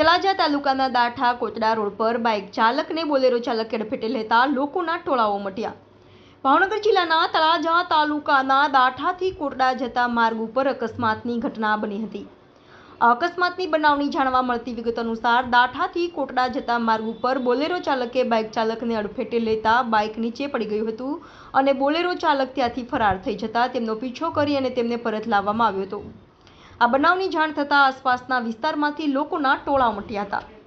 તળાજા તાલુકાના દાઠા કોટડા રોડ પર બાઇક ચાલકને બોલેરો ચાલકે અડફેટે લેતા લોકોના ટોળાઓ મટ્યા. ભાવનગર જિલ્લાના તળાજા તાલુકાના દાઠાથી કોટડા જતા માર્ગ ઉપર અકસ્માતની ઘટના બની હતી. અકસ્માતની બનાવની જાણવા મળતી વિગત અનુસાર દાઠાથી કોટડા જતા માર્ગ ઉપર બોલેરો ચાલકે બાઇક ચાલકને અડફેટે લેતા બાઇક નીચે પડી ગયું હતું અને બોલેરો ચાલક ત્યાંથી ફરાર થઈ જતા તેમનો પીછો કરી અને તેમને પરત લાવવામાં આવ્યો હતો. આ બનાવની જાણ થતાં આસપાસના વિસ્તારમાંથી લોકોના ટોળા ઉમટ્યા હતા.